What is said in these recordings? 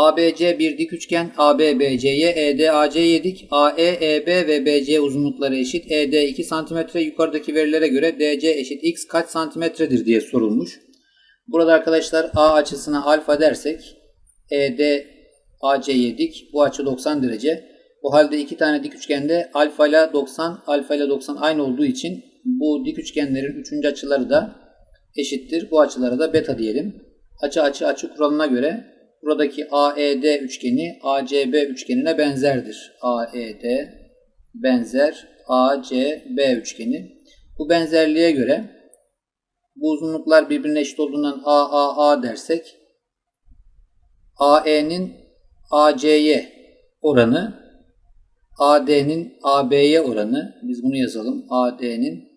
ABC bir dik üçgen, AB BC'ye, ED AC'ye dik, AE, EB ve BC uzunlukları eşit, ED 2 cm yukarıdaki verilere göre DC eşit x kaç santimetredir diye sorulmuş. Burada arkadaşlar A açısına alfa dersek, ED AC'ye dik, bu açı 90 derece. O halde iki tane dik üçgende alfa ile 90, alfa ile 90 aynı olduğu için bu dik üçgenlerin üçüncü açıları da eşittir. Bu açılara da beta diyelim. Açı açı açı kuralına göre buradaki AED üçgeni ACB üçgenine benzerdir. AED benzer ACB üçgeni. Bu benzerliğe göre bu uzunluklar birbirine eşit olduğundan AAA dersek AE'nin AC'ye oranı AD'nin AB'ye oranı biz bunu yazalım. AD'nin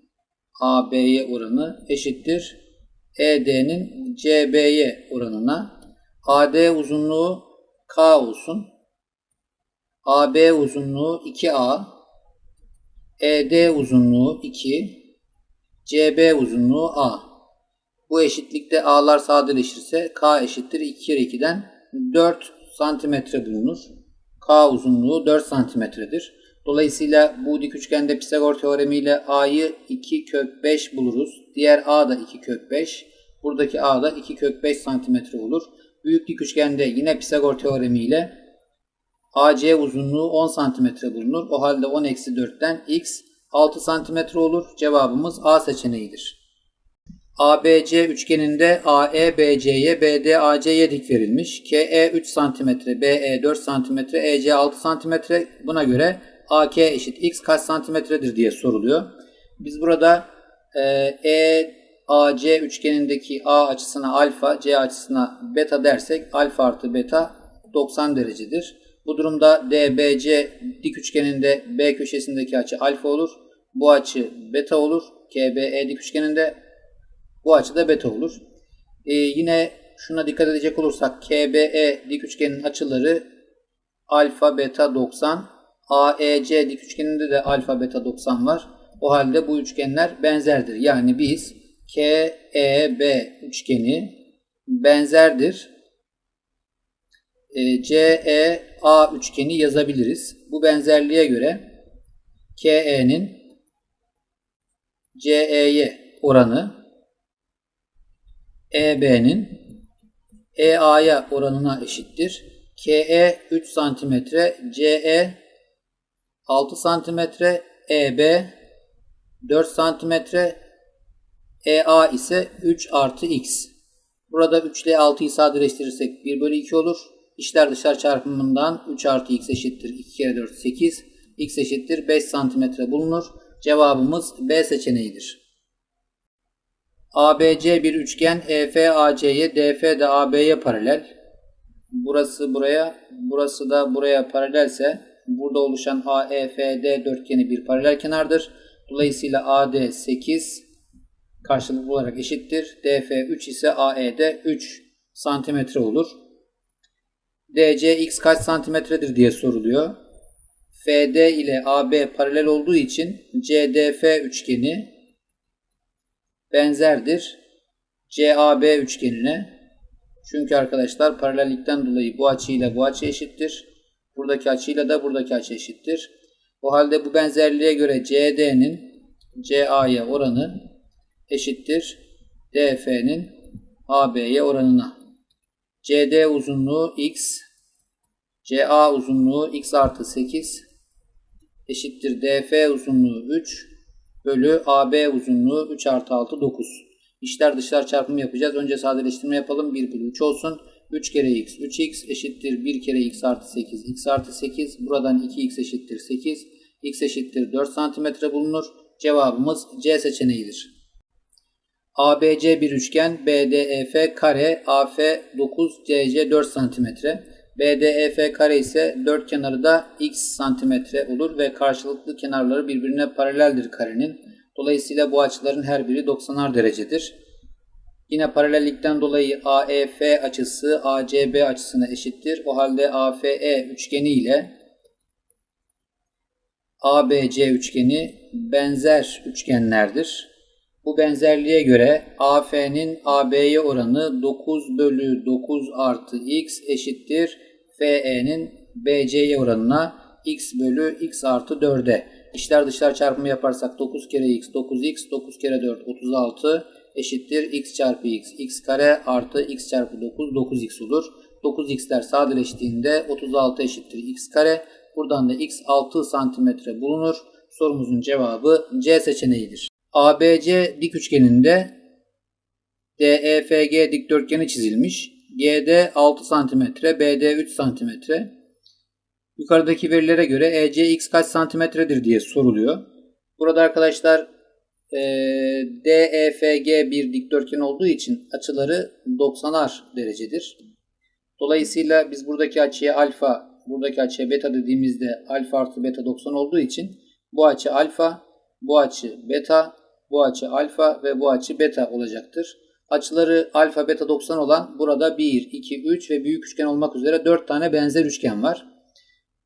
AB'ye oranı eşittir. ED'nin CB'ye oranına AD uzunluğu K olsun. AB uzunluğu 2A. ED uzunluğu 2. CB uzunluğu A. Bu eşitlikte A'lar sadeleşirse K eşittir 2 kere 2'den 4 santimetre bulunur. K uzunluğu 4 santimetredir. Dolayısıyla bu dik üçgende Pisagor teoremi ile A'yı 2 kök 5 buluruz. Diğer A da 2 kök 5. Buradaki A da 2 kök 5 santimetre olur. Büyük dik üçgende yine Pisagor teoremi ile AC uzunluğu 10 santimetre bulunur. O halde 10 eksi 4'ten x 6 santimetre olur. Cevabımız A seçeneğidir. ABC üçgeninde AE BC'ye BD AC'ye dik verilmiş. KE 3 cm, BE 4 cm, EC 6 cm. Buna göre AK eşit x kaç santimetredir diye soruluyor. Biz burada e, AC üçgenindeki A açısına alfa, C açısına beta dersek alfa artı beta 90 derecedir. Bu durumda DBC dik üçgeninde B köşesindeki açı alfa olur. Bu açı beta olur. KBE dik üçgeninde bu açı da beta olur. Ee, yine şuna dikkat edecek olursak KBE dik üçgenin açıları alfa beta 90. AEC dik üçgeninde de alfa beta 90 var. O halde bu üçgenler benzerdir. Yani biz KEB üçgeni benzerdir. E, CEA üçgeni yazabiliriz. Bu benzerliğe göre KE'nin CE'ye oranı EB'nin EA'ya oranına eşittir. KE 3 cm, CE 6 cm, EB 4 cm, EA ise 3 artı x. Burada 3 ile 6'yı sadeleştirirsek 1 bölü 2 olur. İçler dışlar çarpımından 3 artı x eşittir 2 kere 4 8. x eşittir 5 cm bulunur. Cevabımız B seçeneğidir. ABC bir üçgen EF AC'ye, DF de AB'ye paralel. Burası buraya, burası da buraya paralelse burada oluşan AEFD dörtgeni bir paralel kenardır. Dolayısıyla AD 8 karşılıklı olarak eşittir. DF 3 ise AED 3 santimetre olur. DC x kaç santimetredir diye soruluyor. FD ile AB paralel olduğu için CDF üçgeni benzerdir CAB üçgenine. Çünkü arkadaşlar paralellikten dolayı bu açıyla bu açı eşittir. Buradaki açıyla da buradaki açı eşittir. O halde bu benzerliğe göre CD'nin CA'ya oranı eşittir DF'nin AB'ye oranına. CD uzunluğu x, CA uzunluğu x artı 8 eşittir DF uzunluğu 3 bölü AB uzunluğu 3 artı 6 9. İçler dışlar çarpımı yapacağız. Önce sadeleştirme yapalım. 1 bölü 3 olsun. 3 kere x 3x eşittir 1 kere x artı 8 x artı 8 buradan 2x eşittir 8 x eşittir 4 santimetre bulunur. Cevabımız C seçeneğidir. ABC bir üçgen BDEF kare AF 9 CC 4 santimetre. BDEF kare ise dört kenarı da x santimetre olur ve karşılıklı kenarları birbirine paraleldir karenin. Dolayısıyla bu açıların her biri 90'ar derecedir. Yine paralellikten dolayı AEF açısı ACB açısına eşittir. O halde AFE üçgeni ile ABC üçgeni benzer üçgenlerdir. Bu benzerliğe göre AF'nin AB'ye oranı 9 bölü 9 artı x eşittir FE'nin BC'ye oranına x bölü x artı 4'e. İçler dışlar çarpımı yaparsak 9 kere x 9x 9 kere 4 36 eşittir x çarpı x. x kare artı x çarpı 9 9x olur. 9x'ler sadeleştiğinde 36 eşittir x kare. Buradan da x 6 santimetre bulunur. Sorumuzun cevabı C seçeneğidir. ABC dik üçgeninde DEFG dikdörtgeni çizilmiş. GD 6 cm, BD 3 cm. Yukarıdaki verilere göre ECX kaç santimetredir diye soruluyor. Burada arkadaşlar e, DEFG bir dikdörtgen olduğu için açıları 90'ar derecedir. Dolayısıyla biz buradaki açıya alfa, buradaki açıya beta dediğimizde alfa artı beta 90 olduğu için bu açı alfa, bu açı beta, bu açı alfa ve bu açı beta olacaktır. Açıları alfa beta 90 olan burada 1, 2, 3 ve büyük üçgen olmak üzere 4 tane benzer üçgen var.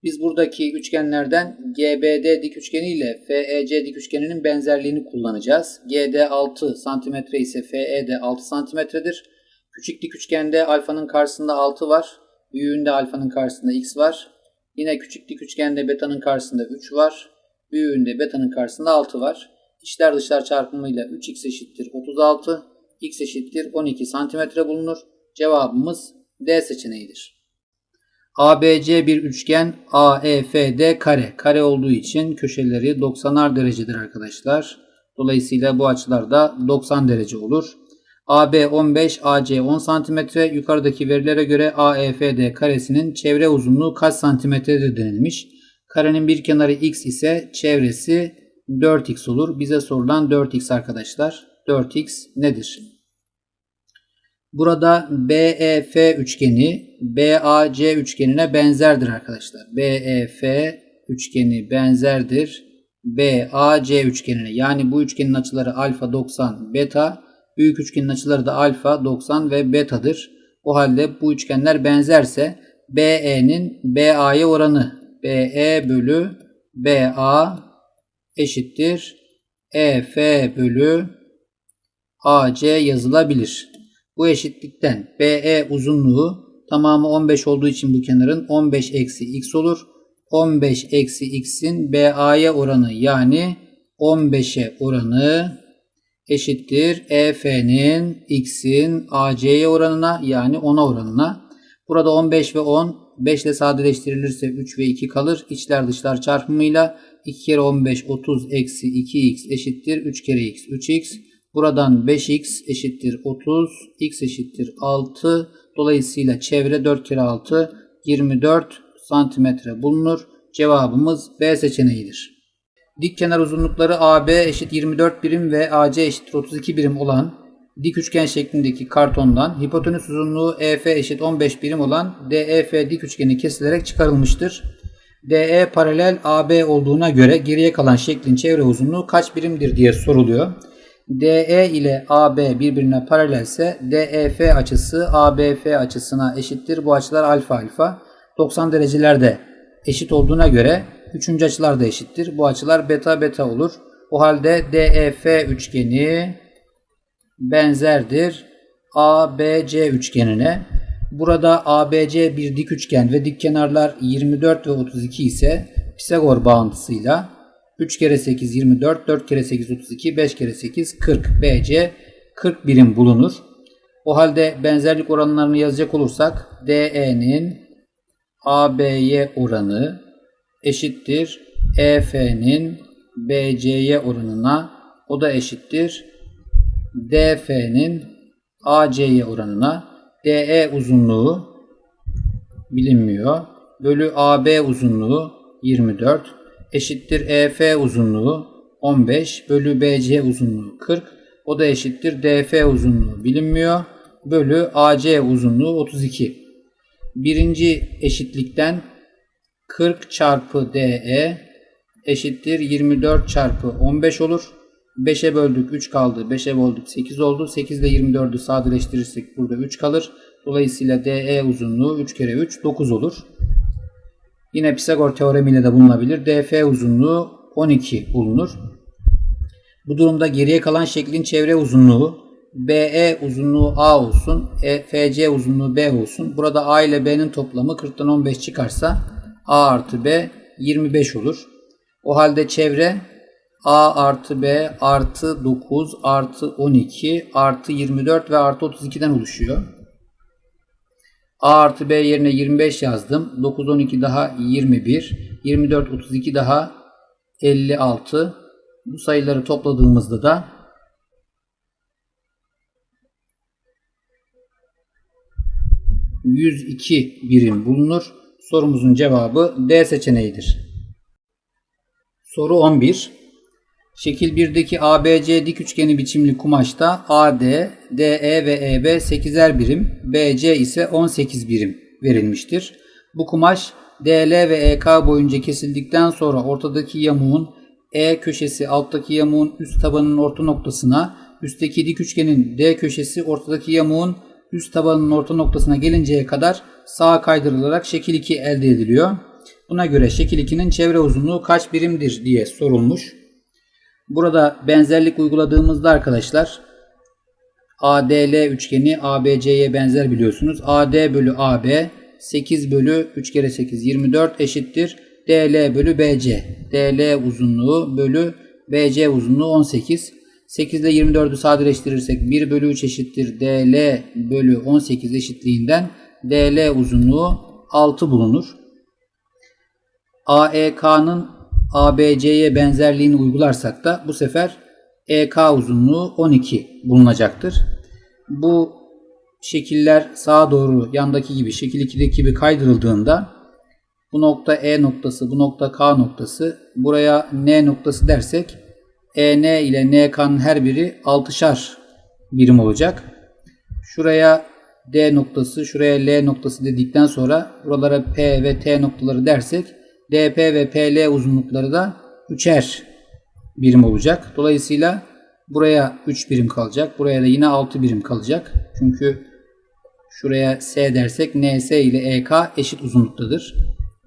Biz buradaki üçgenlerden GBD dik üçgeni ile FEC dik üçgeninin benzerliğini kullanacağız. GD 6 cm ise FE de 6 cm'dir. Küçük dik üçgende alfanın karşısında 6 var. Büyüğünde alfanın karşısında x var. Yine küçük dik üçgende betanın karşısında 3 var. Büyüğünde betanın karşısında 6 var. İçler dışlar çarpımıyla 3x eşittir 36. x eşittir 12 cm bulunur. Cevabımız D seçeneğidir. ABC bir üçgen AEFD kare. Kare olduğu için köşeleri 90'ar derecedir arkadaşlar. Dolayısıyla bu açılar da 90 derece olur. AB 15, AC 10 cm. Yukarıdaki verilere göre AEFD karesinin çevre uzunluğu kaç santimetredir denilmiş. Karenin bir kenarı x ise çevresi 4x olur. Bize sorulan 4x arkadaşlar. 4x nedir? Burada BEF üçgeni BAC üçgenine benzerdir arkadaşlar. BEF üçgeni benzerdir BAC üçgenine. Yani bu üçgenin açıları alfa 90 beta. Büyük üçgenin açıları da alfa 90 ve betadır. O halde bu üçgenler benzerse BE'nin BA'ya oranı BE bölü BA eşittir EF bölü AC yazılabilir. Bu eşitlikten BE uzunluğu tamamı 15 olduğu için bu kenarın 15 eksi x olur. 15 eksi x'in BA'ya oranı yani 15'e oranı eşittir EF'nin x'in AC'ye oranına yani 10'a oranına. Burada 15 ve 10 5 ile sadeleştirilirse 3 ve 2 kalır. İçler dışlar çarpımıyla 2 kere 15 30 eksi 2x eşittir 3 kere x 3x. Buradan 5x eşittir 30, x eşittir 6. Dolayısıyla çevre 4 kere 6 24 santimetre bulunur. Cevabımız B seçeneğidir. Dik kenar uzunlukları AB eşit 24 birim ve AC eşittir 32 birim olan dik üçgen şeklindeki kartondan hipotenüs uzunluğu EF eşit 15 birim olan DEF dik üçgeni kesilerek çıkarılmıştır. DE paralel AB olduğuna göre geriye kalan şeklin çevre uzunluğu kaç birimdir diye soruluyor. DE ile AB birbirine paralelse DEF açısı ABF açısına eşittir. Bu açılar alfa alfa. 90 derecelerde eşit olduğuna göre üçüncü açılar da eşittir. Bu açılar beta beta olur. O halde DEF üçgeni benzerdir ABC üçgenine. Burada ABC bir dik üçgen ve dik kenarlar 24 ve 32 ise Pisagor bağıntısıyla 3 kere 8 24, 4 kere 8 32, 5 kere 8 40. BC 40 birim bulunur. O halde benzerlik oranlarını yazacak olursak DE'nin AB'ye oranı eşittir EF'nin BC'ye oranına o da eşittir DF'nin AC'ye oranına DE uzunluğu bilinmiyor. Bölü AB uzunluğu 24 eşittir EF uzunluğu 15 bölü BC uzunluğu 40. O da eşittir DF uzunluğu bilinmiyor. Bölü AC uzunluğu 32. Birinci eşitlikten 40 çarpı DE eşittir 24 çarpı 15 olur. 5'e böldük 3 kaldı. 5'e böldük 8 oldu. 8 ile 24'ü sadeleştirirsek burada 3 kalır. Dolayısıyla DE uzunluğu 3 kere 3 9 olur. Yine Pisagor teoremiyle de bulunabilir. DF uzunluğu 12 bulunur. Bu durumda geriye kalan şeklin çevre uzunluğu BE uzunluğu A olsun. E, FC uzunluğu B olsun. Burada A ile B'nin toplamı 40'tan 15 çıkarsa A artı B 25 olur. O halde çevre A artı B artı 9 artı 12 artı 24 ve artı 32'den oluşuyor. A artı B yerine 25 yazdım. 9, 12 daha 21. 24, 32 daha 56. Bu sayıları topladığımızda da 102 birim bulunur. Sorumuzun cevabı D seçeneğidir. Soru 11. Şekil 1'deki ABC dik üçgeni biçimli kumaşta AD, DE ve EB 8'er birim, BC ise 18 birim verilmiştir. Bu kumaş DL ve EK boyunca kesildikten sonra ortadaki yamuğun E köşesi alttaki yamuğun üst tabanının orta noktasına, üstteki dik üçgenin D köşesi ortadaki yamuğun üst tabanının orta noktasına gelinceye kadar sağa kaydırılarak şekil 2 elde ediliyor. Buna göre şekil 2'nin çevre uzunluğu kaç birimdir diye sorulmuş. Burada benzerlik uyguladığımızda arkadaşlar ADL üçgeni ABC'ye benzer biliyorsunuz. AD bölü AB 8 bölü 3 kere 8 24 eşittir. DL bölü BC. DL uzunluğu bölü BC uzunluğu 18. 8 ile 24'ü sadeleştirirsek 1 bölü 3 eşittir. DL bölü 18 eşitliğinden DL uzunluğu 6 bulunur. AEK'nın ABC'ye benzerliğini uygularsak da bu sefer EK uzunluğu 12 bulunacaktır. Bu şekiller sağa doğru yandaki gibi şekil 2'deki gibi kaydırıldığında bu nokta E noktası, bu nokta K noktası, buraya N noktası dersek EN ile NK'nın her biri 6'şar birim olacak. Şuraya D noktası, şuraya L noktası dedikten sonra buralara P ve T noktaları dersek DP ve PL uzunlukları da 3'er birim olacak. Dolayısıyla buraya 3 birim kalacak. Buraya da yine 6 birim kalacak. Çünkü şuraya S dersek NS ile EK eşit uzunluktadır.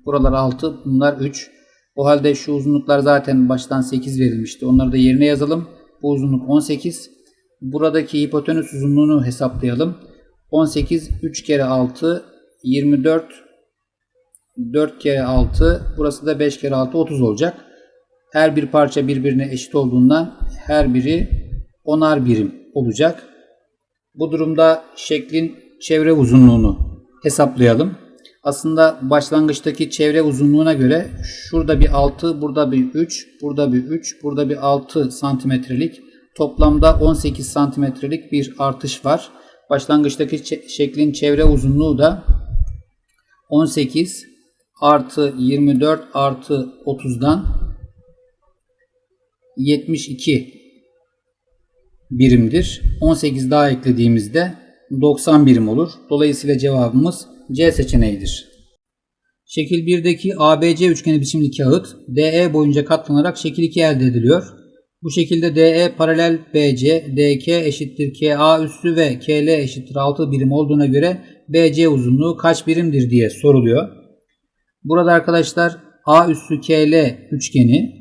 Buralar 6, bunlar 3. O halde şu uzunluklar zaten baştan 8 verilmişti. Onları da yerine yazalım. Bu uzunluk 18. Buradaki hipotenüs uzunluğunu hesaplayalım. 18 3 kere 6 24 4 kere 6 burası da 5 kere 6 30 olacak. Her bir parça birbirine eşit olduğundan her biri 10'ar birim olacak. Bu durumda şeklin çevre uzunluğunu hesaplayalım. Aslında başlangıçtaki çevre uzunluğuna göre şurada bir 6, burada bir 3, burada bir 3, burada bir 6 santimetrelik toplamda 18 santimetrelik bir artış var. Başlangıçtaki şeklin çevre uzunluğu da 18 artı 24 artı 30'dan 72 birimdir. 18 daha eklediğimizde 90 birim olur. Dolayısıyla cevabımız C seçeneğidir. Şekil 1'deki ABC üçgeni biçimli kağıt DE boyunca katlanarak şekil 2 elde ediliyor. Bu şekilde DE paralel BC, DK eşittir KA üssü ve KL eşittir 6 birim olduğuna göre BC uzunluğu kaç birimdir diye soruluyor. Burada arkadaşlar A üssü KL üçgeni,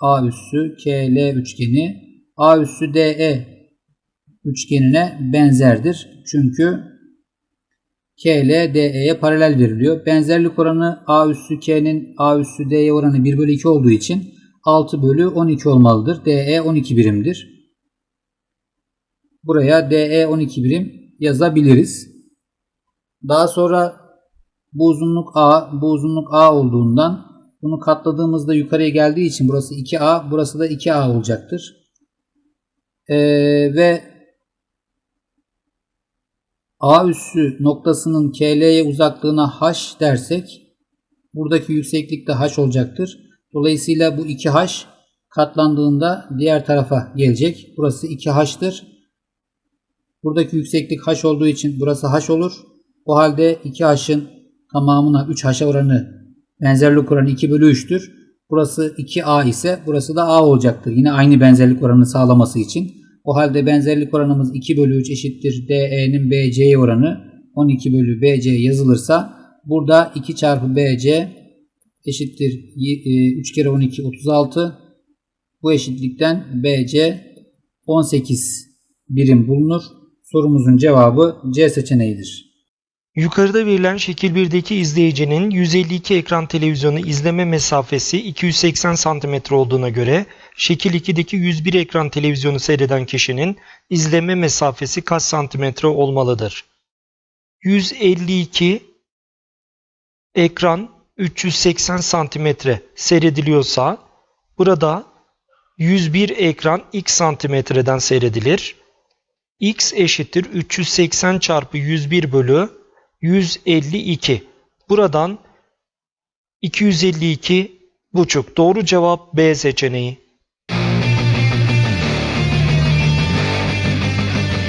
A üssü KL üçgeni, A üssü DE üçgenine benzerdir. Çünkü KL DE'ye paralel veriliyor. Benzerlik oranı A üssü K'nin A üssü D'ye oranı 1 bölü 2 olduğu için 6 bölü 12 olmalıdır. DE 12 birimdir. Buraya DE 12 birim yazabiliriz. Daha sonra bu uzunluk A, bu uzunluk A olduğundan bunu katladığımızda yukarıya geldiği için burası 2A, burası da 2A olacaktır. Ee, ve A üssü noktasının KL'ye uzaklığına H dersek buradaki yükseklik de H olacaktır. Dolayısıyla bu 2H katlandığında diğer tarafa gelecek. Burası 2H'tır. Buradaki yükseklik H olduğu için burası H olur. O halde 2H'ın tamamına 3H'a oranı benzerlik oranı 2 bölü 3'tür. Burası 2A ise burası da A olacaktır. Yine aynı benzerlik oranını sağlaması için. O halde benzerlik oranımız 2 bölü 3 eşittir DE'nin BC'ye oranı 12 bölü BC yazılırsa burada 2 çarpı BC eşittir 3 kere 12 36 bu eşitlikten BC 18 birim bulunur. Sorumuzun cevabı C seçeneğidir. Yukarıda verilen şekil 1'deki izleyicinin 152 ekran televizyonu izleme mesafesi 280 cm olduğuna göre şekil 2'deki 101 ekran televizyonu seyreden kişinin izleme mesafesi kaç santimetre olmalıdır? 152 ekran 380 santimetre seyrediliyorsa burada 101 ekran x santimetreden seyredilir. x eşittir 380 çarpı 101 bölü 152. Buradan 252 buçuk. Doğru cevap B seçeneği.